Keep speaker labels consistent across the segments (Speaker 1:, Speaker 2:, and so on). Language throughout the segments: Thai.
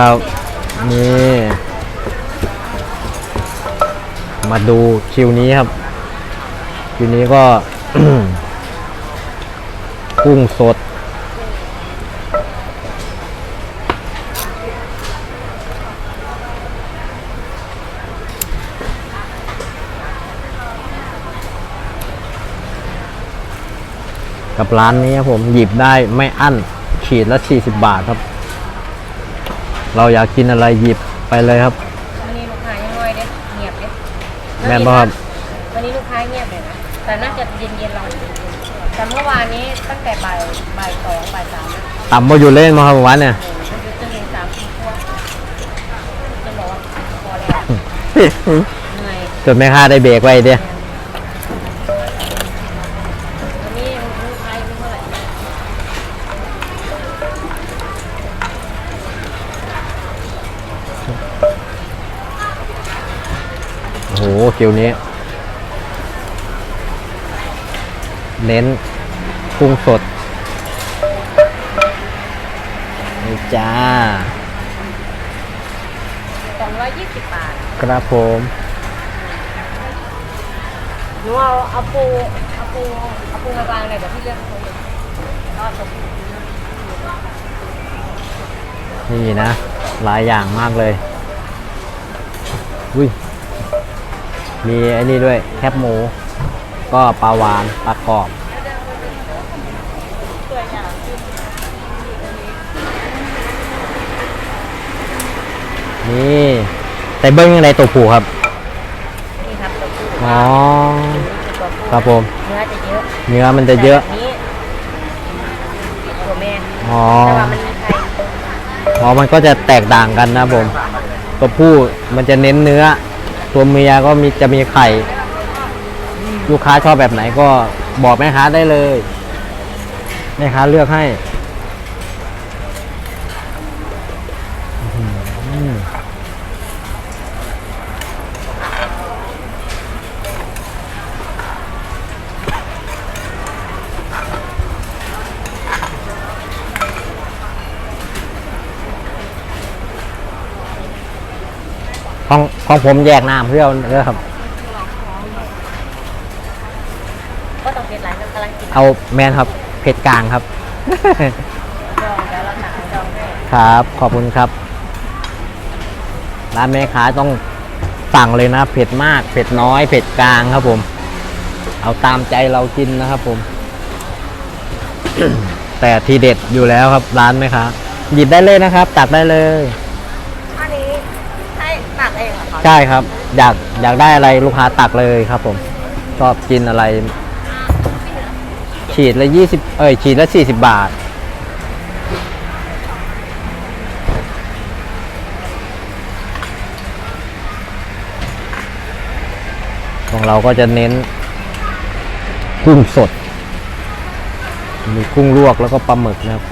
Speaker 1: ครับนี่มาดูคิวนี้ครับ คิวนี้ก็ กุ้งสด กับร้านนี้ครับผมหยิบได้ไม่อั้นขีดละ40 บาทครับ เราอยากกินอะไรหยิบไปเลยครับ
Speaker 2: วันนี้ลูกค้ายังน้อยเด้เงียบเด้
Speaker 1: แม่นบ่ครับ
Speaker 2: วันนี้ลูกค้าเงียบเลยนะ แต่น่าจะเย็นๆรออยู่แต่เมื่อวานนี้ตั้งแต่บ่ายบ่ายสองบ่ายสามนะ
Speaker 1: ต่ำมาอยู่เล่นมาครับวันเนี่ย
Speaker 2: เออจนจนถึงสามสี่ทั่วจะบอกว่าพอแล้ว เหนื่อย
Speaker 1: จนไม่ค่าได้เบรกไว้เดีย โอ้โหคิวนี้ เน้นกุ้งสดนี่จ้า
Speaker 2: สองร้อยยี่สิบบาท
Speaker 1: ครับผม
Speaker 2: หนูเอาเอาปูเอาปูเอาปูมาวางเลยเดี๋ยวพี่เลือกให้คนอื่นแล้วเอาตัวปู
Speaker 1: นี่นะ หลายอย่างมากเลย อุ้ย มีไอ้นี่ด้วยแคบหมู ก็ปลาวานปลากรอบ
Speaker 2: ตัวอย่าง
Speaker 1: นี่แต่เบิ้งยังไงตัวผูครับ
Speaker 2: นี่ครับตัวปู
Speaker 1: อ๋อ
Speaker 2: ตัวปู
Speaker 1: ครับผม
Speaker 2: เนื้อจะเยอะ
Speaker 1: เนื้อมันจะเยอะ
Speaker 2: แต่แบบนี้ตัวแม่
Speaker 1: อ๋อ
Speaker 2: แต่ว่ามันมีไข่
Speaker 1: อ๋อ มันก็จะแตกต่างกันนะผม ตัวผู้มันจะเน้นเนื้อ ตัวเมียก็มีจะมีไข่ ลูกค้าชอบแบบไหนก็บอกแม่ค้าได้เลยแม่ค้าเลือกให้ ของของผมแยกน้ำเพื่อเด้อครับ
Speaker 2: ก็ต้องเป็นไรน้ำกำลังกิน
Speaker 1: เอาแมนครับเผ็ดกลางครับ
Speaker 2: จองแล้วเราสั่งจองให้
Speaker 1: ครับ ขอบคุณครับ ร้านแม่ค้าต้องสั่งเลยนะ เผ็ดมาก เผ็ดน้อย เผ็ดกลางครับผม เอาตามใจเรากินนะครับผม แต่ทีเด็ดอยู่แล้วครับร้านแม่ค้าหยิบได้เลยนะครับ ตักได้เลย
Speaker 2: อันนี้ให้ตักเองเหรอคะ
Speaker 1: ใช่ครับ อยากอยากได้อะไรลูกค้าตักเลยครับผม ชอบกินอะไรขีดละยี่สิบเอ้ยขีดละสี่สิบบาท ของเราก็จะเน้น กุ้งสด มีกุ้งลวกแล้วก็ปลาหมึกนะครับ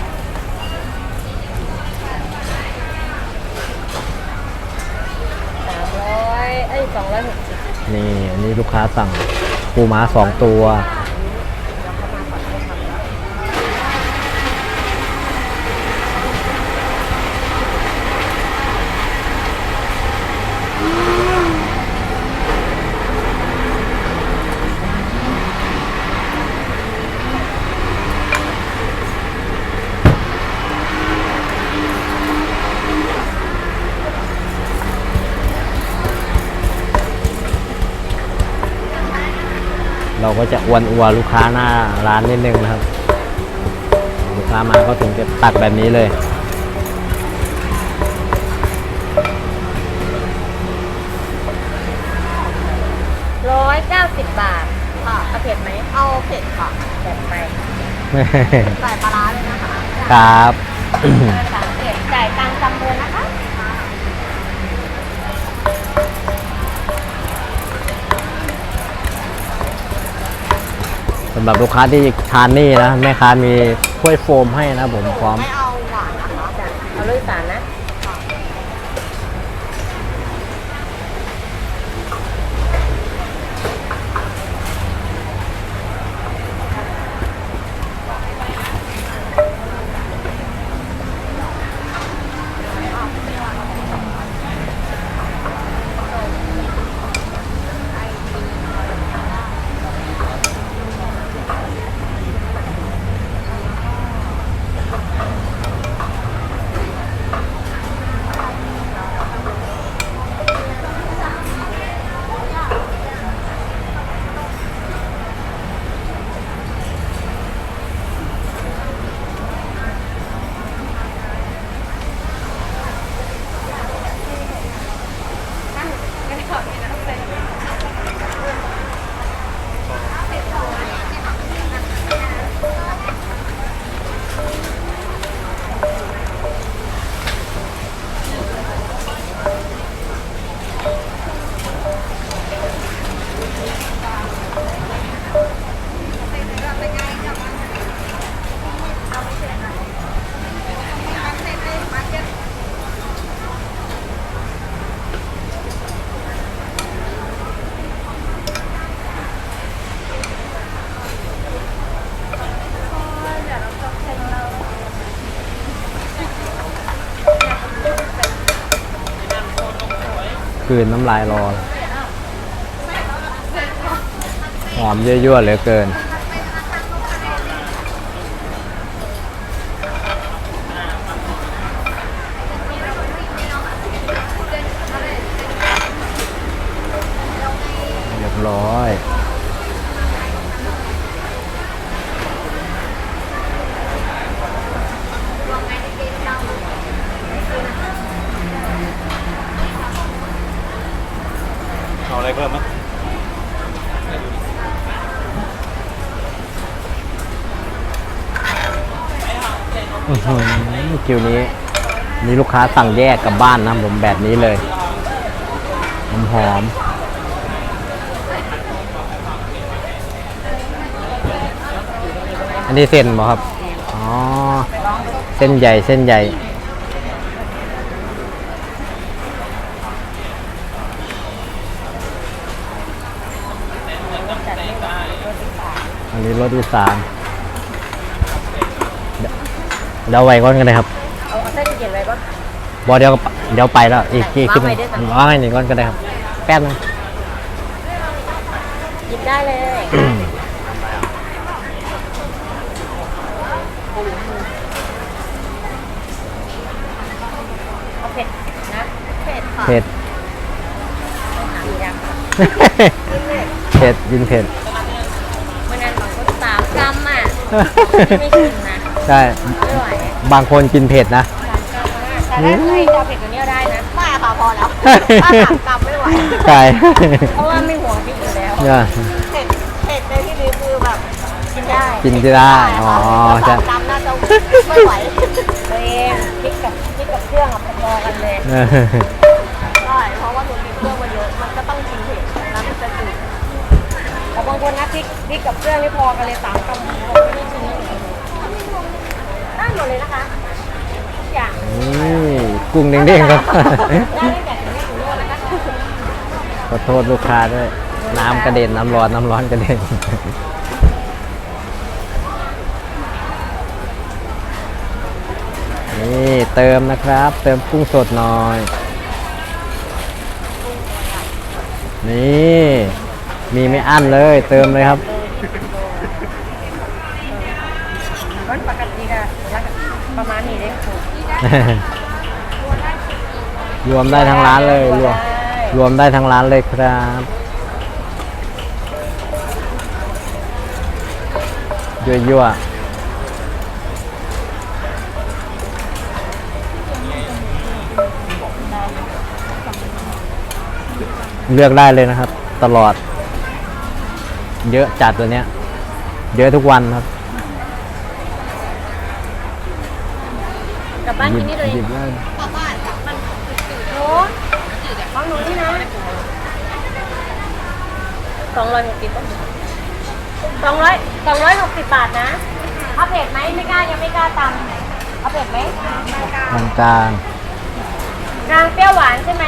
Speaker 2: สามร้อยเอ้ยสองร้อยหกสิบี
Speaker 1: ลูกค้าสั่งปูม้าสองตัว ก็จะอวนอัวลูกค้าหน้าร้านนิดนึงนะครับ ลูกค้ามาก็ถึงจะตักแบบนี้เลย
Speaker 2: ร้อยเก้าสิบบาทค่ะเอาเผ็ดไหมเอาเผ็ดค่ะแบบไปใส่ปลาร้าเลยนะคะ
Speaker 1: ครับำหรับลูกค้าที่ทานนี่นะแม่ค้ามีถ้วยโฟมให้นะผมพร้อม
Speaker 2: ไม่เอาหวานนะคะเอาเลยสารนะ
Speaker 1: คืนน้ำลายรอเลยหอมยั่วๆเหลือเกิน เรียบร้อย
Speaker 3: เอาอะไรเพิ่มไหม
Speaker 1: อื้อหือคิวนี้มีลูกค้าสั่งแยกกลับบ้านนะผมแบบนี้เลยหอมหอมอันนี้เส้นบ่ครับ อ๋อ เส้นใหญ่เส้นใหญ่ นนี้รถอีสานเดี๋ยวเดี๋ยวไว้ก่อนกันเลยครับ
Speaker 2: เอาเอาเส้นเย็นไว้ก่อน
Speaker 1: บอเดี๋ยวก็ไปเดี๋ยวไปแล้ว อีกอีกคลิปหนึง
Speaker 2: วางไว้ด้วยกัน
Speaker 1: วางไว้หนึ่งก่อนก็ได้ครับ แป๊บนึง
Speaker 2: หยิบได้เลยเอาเผ็ดนะเผ็ดค่ะ
Speaker 1: เผ็ด
Speaker 2: ต้องหามียังค่ะ
Speaker 1: เผ็ดยินเผ็ด
Speaker 2: เมื่อนั้นบางคนสามกรัมอะนี่ ไม่ชิมนะ
Speaker 1: ใช่
Speaker 2: ไม่ไหว
Speaker 1: บางคนกินเผ็ดนะ
Speaker 2: สามกรัมมากแต่ถ้าใครจะเอาเผ็ดกว่านี้ก็ได้นะไม่ค่ะพอแล้วถ้าสามกรัมไม่ไหว
Speaker 1: ใช่
Speaker 2: เพราะว่าไม่ห่วงพริกอยู่แล้ว
Speaker 1: เนี่ย
Speaker 2: เผ็ดเผ็ดในที่นี้คือแบบกินได้
Speaker 1: กินจะได้ อ๋อ
Speaker 2: ใช่
Speaker 1: ใช่
Speaker 2: จำน่าจะไม่ไหวตัวเองพริกกับพริกกับเครื่องอะพอๆกันเลย
Speaker 1: เออ
Speaker 2: ใช่เพราะว่าตัวพริกเครื่องมันเยอะมันก็ต้องกินเผ็ดน้ำมันจะจืดแต่บางคนนะพริกพริกกับเครื่องนี่พอกันเลยสามกำผมไม่ได้ชิมได้ หมดเลยนะคะทุกอย่าง
Speaker 1: นี่กุ้งเด้งๆครับ
Speaker 2: ได้ตั้งแต่ถึงนี่ถึงโน่นนะคะ
Speaker 1: ขอโทษลูกค้าด้วย น้ำกระเด็นน้ำร้อนน้ำร้อนกระเด็น นี่เติมนะครับ เติมกุ้งสดหน่อย นี่ มีไม่อั้นเลย เติมเลยครับ
Speaker 2: มันปกติอะแล้วก็ประมาณนี้เลยค่ะ
Speaker 1: รวมได้ทั้งร้านเลยรวมรวมได้ทั้งร้านเลยครับ ยั่วยั่วเลือกได้เลยนะครับ ตลอด เยอะจัดตัวเนี้ย เยอะทุกวันครับ
Speaker 2: กลับบ้าน
Speaker 1: หยิ
Speaker 2: กินนี่เลย
Speaker 1: หยิบได้
Speaker 2: หนูของหนูนี่นะสองร้อยหกสิบสองร้อยสองร้อยหกสิบบาทนะเอาเผ็ดไหมไม่กล้ายังไม่กล้าตำเอาเผ็ดไหมไม่กล้าก
Speaker 1: ลางกลาง
Speaker 2: กลางเปรี้ยวหวานใช่ไหม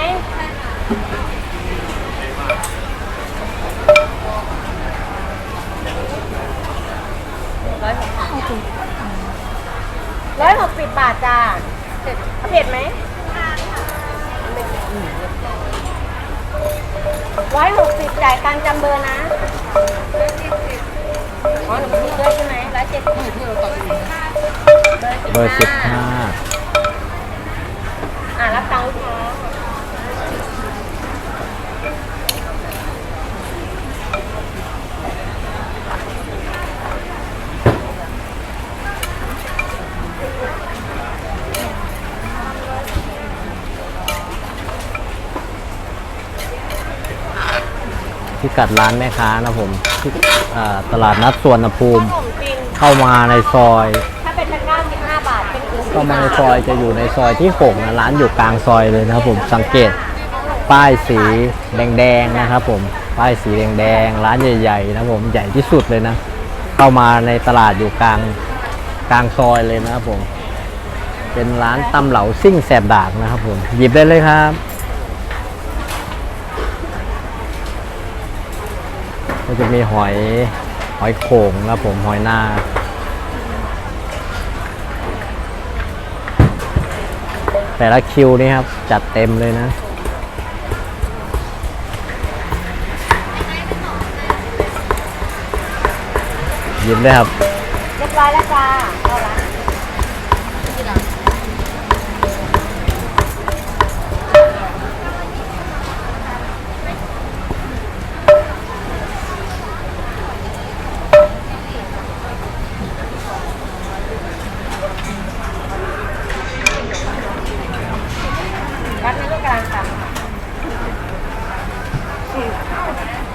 Speaker 2: ร้อยหกสิบ ร้อยหกสิบบาทจ้าเอาเผ็ดไหมร้อยหกสิบจ่ายตังค์จำเบอร์นะอ๋อหนูมีด้วยใช่ไหมร้อยเจ็ดสิบ
Speaker 1: ๆเบอร์สิบห้า
Speaker 2: อ่ารับตังค์ลูกค้า
Speaker 1: พิกัดร้านแม่ค้านะผมที่อ่าตลาดนัดสวนภูมิ
Speaker 2: ขนมจีน
Speaker 1: เข้ามาในซอย
Speaker 2: ถ้าเป็นตะกร้าสิบห้าบาทเป็นกุ้ง
Speaker 1: เข้ามาในซอยจะอยู่ในซอยที่หกนะร้านอยู่กลางซอยเลยนะครับผมสังเกตป้ายสีแดงๆนะครับผมป้ายสีแดงๆร้านใหญ่ๆนะครับผมใหญ่ที่สุดเลยนะ เข้ามาในตลาดอยู่กลางกลางซอยเลยนะครับผม เป็นร้านตำเหลาซิ่งแสบดากนะครับผม หยิบได้เลยครับ จะมีหอยหอยโข่งครับผมหอยหน้าแต่ละคิวนี่ครับ จัดเต็มเลยนะยิ้มได้ครับ
Speaker 2: เรียบร้อยแล้วจ้าเข้าร้าน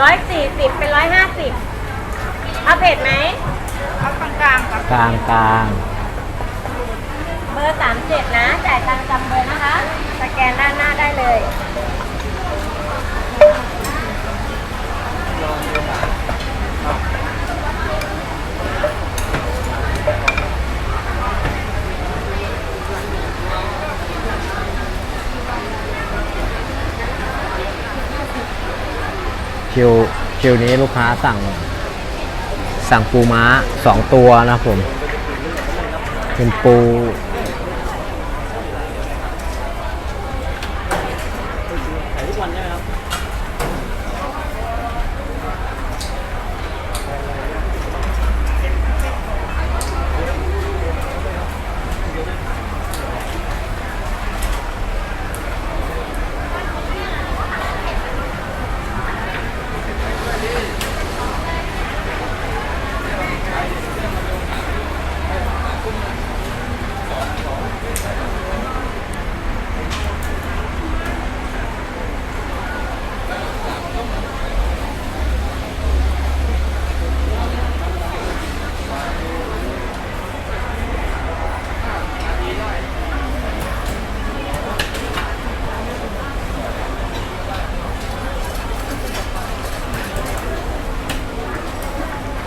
Speaker 2: ร้อยสี่สิบเป็นร้อยห้าสิบเอาเผ็ดไหมเอากลางกลางๆค่ะ
Speaker 1: กลางกลาง
Speaker 2: เบอร์สามเจ็ดนะ จ่ายตังค์จำเบอร์นะคะ สแกนด้านหน้าได้เลย
Speaker 1: คิวคิวนี้ลูกค้าสั่ง สั่งปูม้าสองตัวนะครับผม เป็นปู
Speaker 3: ขายทุกวันใช่ไหมครับ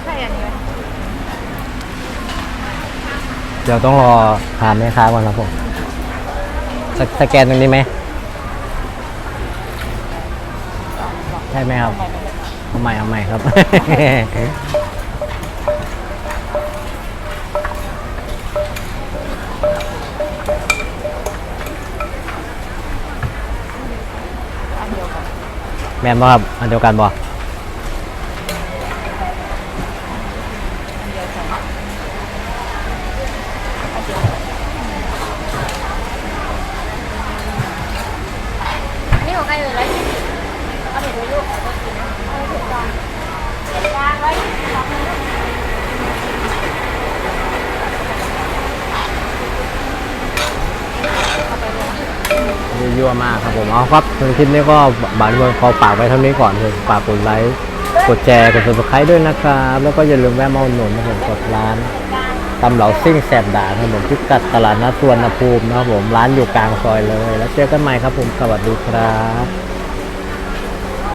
Speaker 2: ใช่อันนี้
Speaker 1: เดี๋ยวต้องรอถามแม่ค้าก่อนครับผมสสแกนตรงนี้ไหมใช่ไหมครับเอาใหม่เอาใหม่ครับ แม่นบ่ครับอันเดียวกันบ่
Speaker 2: อันนี้ของใครเอ่ยร้อยสี่สิบเอาเผ็ดไหมลูกเอาเผ็ดกินนะเอาเผ็ดก่อนเผ็ดกลางร้อยยี่สิบสองนะลูก
Speaker 1: ยั่วมากครับผมเอาครับสำหรับคลิปนี้ก็บาร์บอลขอฝากไว้เท่านี้ก่อนเลยฝากกดไลค์กดแชร์กด subscribe ด้วยนะครับ แล้วก็อย่าลืมแวะมาอุดหนุนนะครับผมกดร้านตำเหลาซิ่งแสบด่าครับผมพิกัดตลาดนัดสวนภูมินะครับผมร้านอยู่กลางซอยเลย แล้วเจอกันใหม่ครับผมสวัสดีครับ